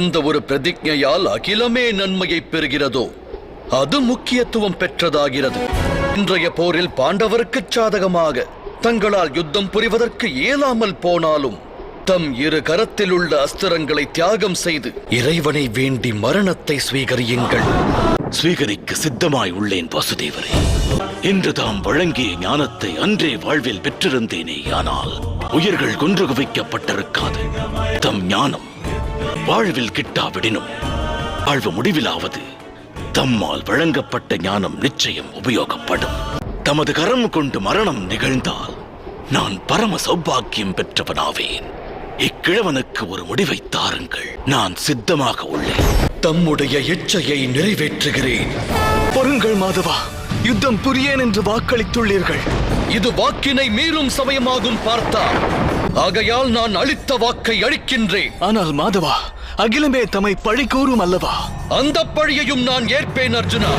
இந்த ஒரு பிரதிஜையால் அகிலமே நன்மையை பெறுகிறதோ அது முக்கியத்துவம் பெற்றதாகிறது. இன்றைய போரில் பாண்டவருக்கு சாதகமாக தங்களால் யுத்தம் புரிவதற்கு இயலாமல் போனாலும் தம் இரு கரத்தில் உள்ள அஸ்திரங்களை தியாகம் செய்து இறைவனை வேண்டி மரணத்தை ஸ்வீகரியுங்கள். ஸ்வீகரிக்க சித்தமாய் உள்ளேன் வாசுதேவரே. இன்று தாம் வழங்கிய ஞானத்தை அன்றே வாழ்வில் பெற்றிருந்தேனே ஆனால் உயிர்கள் கொன்று குவிக்கப்பட்டிருக்காது. தம் ஞானம் வாழ்வில் கிட்டாவிடினும் வாழ்வு முடிவிலாவது தம்மால் வழங்கப்பட்ட ஞானம் நிச்சயம் உபயோகப்படும். தமது கரம் கொண்டு மரணம் நிகழ்ந்தால் நான் பரம சௌபாக்கியம் பெற்றவனாவேன். இக்கிழவனுக்கு ஒரு முடிவை தாருங்கள் நான் சித்தமாக உள்ளேன். தம்முடைய இச்சையை நிறைவேற்றுகிறேன். பொருங்கள் மாதவா யுத்தம் புரியேன் என்று வாக்களித்துள்ளீர்கள். இது வாக்கினை மீறும் சமயமாகும் பார்த்தா. ஆகையால் நான் அளித்த வாக்கை அளிக்கின்றேன் ஆனால் மாதவா அகிலமே தம்மை பழி கூறும் அல்லவா? அந்த பழியையும் நான் ஏற்பேன் அர்ஜுனா.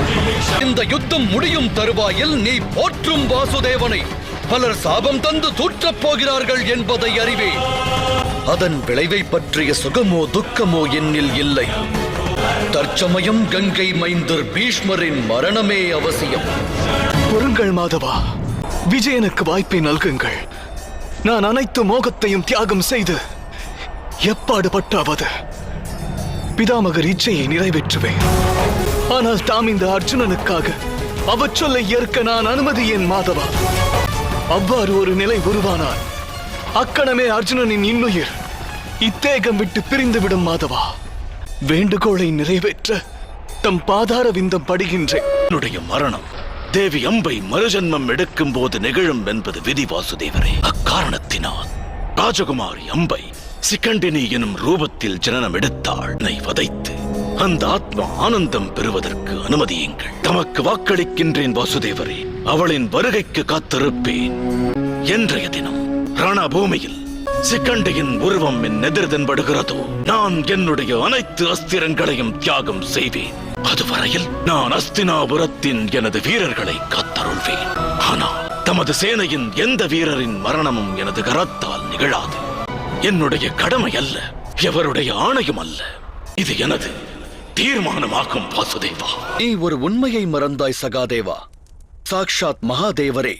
இந்த யுத்தம் முடியும் தருவாயில் நீ போற்றும் வாசுதேவனை. பலர் சாபம் தந்து தூற்றப் போகிறார்கள் என்பதை அறிவேன். அதன் விளைவை பற்றிய சுகமோ துக்கமோ என்னில் இல்லை. தற்சமயம் கங்கை மைந்தர் பீஷ்மரின் மரணமே அவசியம். பொருங்கள் மாதவா விஜயனுக்கு வாய்ப்பை நல்குங்கள். நான் அனைத்து மோகத்தையும் தியாகம் செய்து எப்பாடு பட்டாவது பிதாமகர் இச்சையை நிறைவேற்றுவேன். ஆனால் தாம் இந்த அர்ஜுனனுக்காக அவச்சொல்லை ஏற்க நான் அனுமதியேன் மாதவா? அவ்வாறு ஒரு நிலை உருவானால் அக்கணமே அர்ஜுனனின் இன்னுயிர். இத்தேகம் விட்டு பிரிந்துவிடும் மாதவா. வேண்டுகோளை நிறைவேற்ற தம் பாதார விந்தம் படுகின்றேன். என்னுடைய மரணம் தேவி அம்பை மறுஜன்மம் எடுக்கும் போது நிகழும் என்பது விதி வாசுதேவரே. அக்காரணத்தினால் ராஜகுமாரி அம்பை சிக்கண்டினி எனும் ரூபத்தில் ஜனனம் எடுத்தாள். வதைத்து அந்த ஆத்மா ஆனந்தம் பெறுவதற்கு அனுமதியுங்கள். தமக்கு வாக்களிக்கின்றேன் வாசுதேவரே. அவளின் வருகைக்கு காத்திருப்பேன். என்றைய தினம் ரணபூமியில் சிக்கண்டியின் உருவம் என் எதிர் தென்படுகிறதோ நான் என்னுடைய அனைத்து அஸ்திரங்களையும் தியாகம் செய்வேன். அதுவரையில் நான் அஸ்தினாபுரத்தின் எனது வீரர்களை காத்தருள்வேன். ஆனால் தமது சேனையின் எந்த வீரரின் மரணமும் எனது கரத்தால் நிகழாது. என்னுடைய கடமை அல்ல எவருடைய ஆணையும் அல்ல. இது எனது தீர்மானமாகும் வாசுதேவா. நீ ஒரு உண்மையை மறந்தாய் சகாதேவா. சாக்ஷாத் மகாதேவரே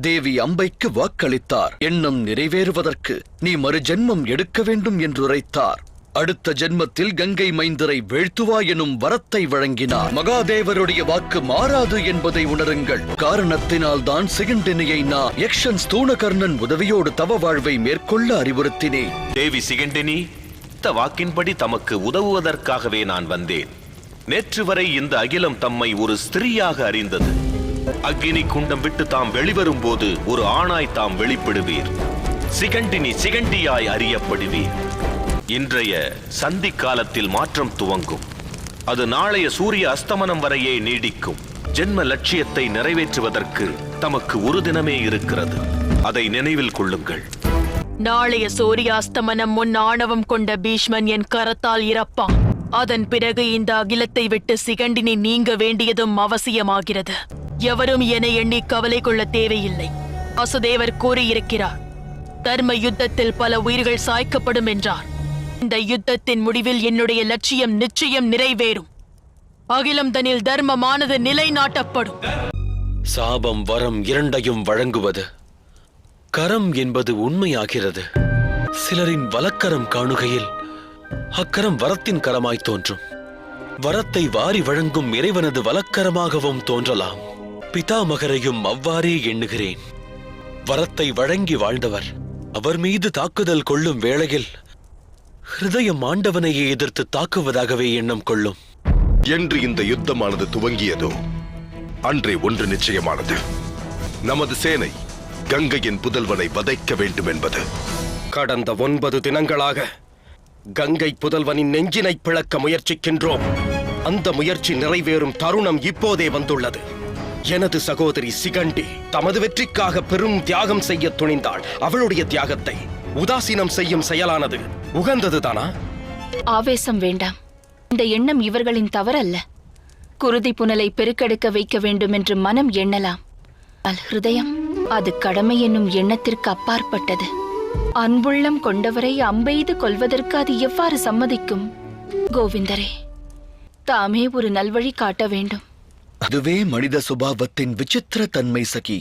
தேவி அம்பைக்கு வாக்களித்தார். எண்ணம் நிறைவேறுவதற்கு நீ மறு ஜென்மம் எடுக்க வேண்டும் என்று உரைத்தார் அடுத்த ஜென்மத்தில் கங்கை மைந்தரை வீழ்த்துவா எனும் வரத்தை வழங்கினார். மகாதேவருடைய வாக்கு மாறாது என்பதை உணருங்கள். காரணத்தினால் தான் சிகண்டினியை நான் யக்ஷன் ஸ்தூணகர்ணன் உதவியோடு தவ வாழ்வை மேற்கொள்ள அறிவுறுத்தினேன். தேவி சிகண்டினி இந்த வாக்கின்படி தமக்கு உதவுவதற்காகவே நான் வந்தேன். நேற்று வரை இந்த அகிலம் தம்மை ஒரு ஸ்திரீயாக அறிந்தது. அக்னி குண்டம் விட்டு தாம் வெளிவரும் போது ஒரு ஆணாய் தாம் வெளிப்படுவீர். சிகண்டினி சிகண்டியாய் அறியப்படுவீர். இன்றைய சந்தி காலத்தில் மாற்றம் துவங்கும். அது நாளைய சூரிய அஸ்தமனம் வரையே நீடிக்கும். ஜென்ம லட்சியத்தை நிறைவேற்றுவதற்கு தமக்கு ஒரு தினமே இருக்கிறது. அதை நினைவில் கொள்ளுங்கள். நாளைய சூரியாஸ்தமனம் முன் ஆணவம் கொண்ட பீஷ்மன் என் கரத்தால் இறப்பான். அதன் பிறகு இந்த அகிலத்தை விட்டு சிகண்டினி நீங்க வேண்டியதும் அவசியமாகிறது. எவரும் என எண்ணி கவலை கொள்ள தேவையில்லை. வசுதேவர் கூறியிருக்கிறார். தர்ம யுத்தத்தில் பல உயிர்கள் சாய்க்கப்படும் என்றார். இந்த யுத்தத்தின் முடிவில் என்னுடைய லட்சியம் நிச்சயம் நிறைவேறும். அகிலம் தனில் தர்மமானது நிலைநாட்டப்படும். சாபம் வரம் இரண்டையும் வழங்குவது கரம் என்பது உண்மையாகிறது. சிலரின் வலக்கரம் காணுகையில் அக்கரம் வரத்தின் கரமாய் தோன்றும். வரத்தை வாரி வழங்கும் இறைவனது வலக்கரமாகவும் தோன்றலாம். பிதாமகரையும் அவ்வாறே எண்ணுகிறேன். வரத்தை வழங்கி வாழ்ந்தவர் அவர் மீது தாக்குதல் கொள்ளும் வேளையில் ஹிருதயம் ஆண்டவனையே எதிர்த்து தாக்குவதாகவே எண்ணம் கொள்ளும். என்று இந்த யுத்தமானது துவங்கியதோ அன்றே ஒன்று நிச்சயமானது. நமது சேனை கங்கையின் புதல்வனை வதைக்க வேண்டும் என்பது கடந்த ஒன்பது தினங்களாக கங்கை புதல்வனின் நெஞ்சினை பிளக்க முயற்சிக்கின்றோம். அந்த முயற்சி நிறைவேறும் தருணம் இப்போதே வந்துள்ளது. எனது சகோதரி சிகண்டி தமது வெற்றிக்காக பெரும் தியாகம் செய்ய துணிந்தாள். அவளுடைய தியாகத்தை உதாசீனம் செய்யும் செயலானது. உகந்ததுதானா ஆவேசம் வேண்டாம். இந்த எண்ணம் இவர்களின் தவறல்ல. குருதி புனலை பெருக்கெடுக்க வைக்க வேண்டும் என்று மனம் எண்ணலாம். ஆனால் ஹிருதயம் அது கடமை என்னும் எண்ணத்திற்கு அப்பாற்பட்டது. அன்புள்ளம் கொண்டவரை அம்பெய்து கொல்வதற்கு அது எவ்வாறு சம்மதிக்கும்? கோவிந்தரே தாமே ஒரு நல்வழி காட்ட வேண்டும். அதுவே மனித சுபாவத்தின் விசித்திர தன்மை சகி.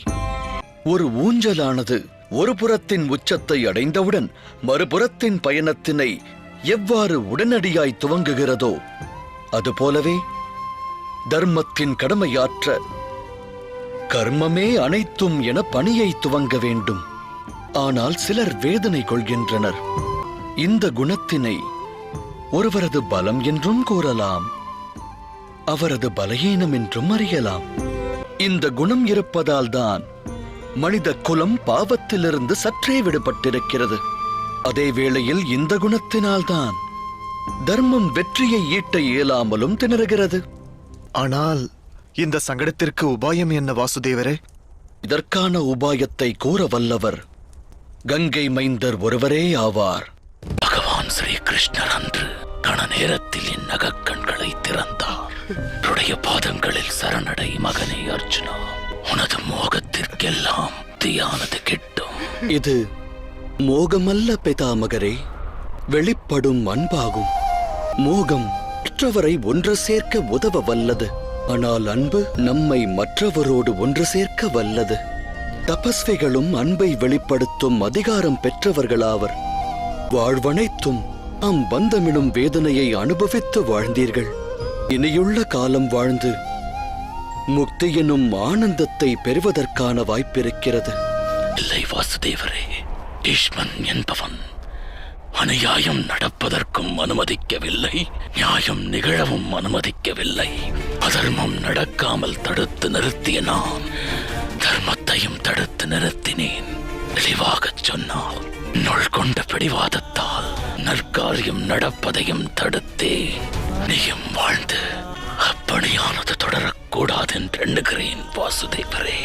ஒரு ஊஞ்சலானது ஒரு புறத்தின் உச்சத்தை அடைந்தவுடன் மறுபுறத்தின் பயணத்தினை எவ்வாறு உடனடியாய் துவங்குகிறதோ அதுபோலவே தர்மத்தின் கடமையாற்ற கர்மமே அனைத்தும் என பணியை துவங்க வேண்டும். ஆனால் சிலர் வேதனை கொள்கின்றனர். இந்த குணத்தினை ஒருவரது பலம் என்றும் கூறலாம் அவரது பலகீனம் என்றும் அறியலாம். இந்த குணம் இருப்பதால் தான் மனித குலம் பாவத்திலிருந்து சற்றே விடுபட்டிருக்கிறது. அதே வேளையில் இந்த குணத்தினால்தான் தர்மம் வெற்றியை ஈட்ட இயலாமலும் திணறுகிறது. ஆனால் இந்த சங்கடத்திற்கு உபாயம் என்ன வாசுதேவரே? இதற்கான உபாயத்தை கூற வல்லவர் கங்கை மைந்தர் ஒருவரே ஆவார். பகவான் ஸ்ரீ கிருஷ்ணர் அன்று கண நேரத்தில் என் நகக்கண்களை திறந்தார். உடைய பாதங்களில் சரணடை மகனே அர்ஜுனா. உனது மோகத்திற்கெல்லாம் தீயானது கிட்டும். இது மோகமல்ல பிதாமகரே வெளிப்படும் அன்பாகும். மோகம் மற்றவரை ஒன்று சேர்க்க உதவ வல்லது ஆனால் அன்பு நம்மை மற்றவரோடு ஒன்று சேர்க்க வல்லது. தபஸ்விகளும் அன்பை வெளிப்படுத்தும் அதிகாரம் பெற்றவர்களாவர். வாழ்வனைத்தும் அம் பந்தமிடும் வேதனையை அனுபவித்து வாழ்ந்தீர்கள். இனியுள்ள காலம் வாழ்ந்து முக்தி என்னும் ஆனந்தத்தை பெறுவதற்கான வாய்ப்பிருக்கிறது. இல்லை வாசுதேவரே பீஷ்மன் என்பவன் அநியாயம் நடப்பதற்கும் அனுமதிக்கவில்லை நியாயம் நிகழவும் அனுமதிக்கவில்லை. அதர்மம் நடக்காமல் தடுத்து நிறுத்திய நான் தர்மத்தையும் தடுத்து நிறுத்தினேன். தெளிவாகச் சொன்னால் நுள் கொண்ட பிடிவாதத்தால் நற்காரியம் நடப்பதையும் தடுத்தே நீயும் வாழ்ந்து அப்படியானது தொடரக்கூடாது என்று எண்ணுகிறேன் வாசுதேவரே.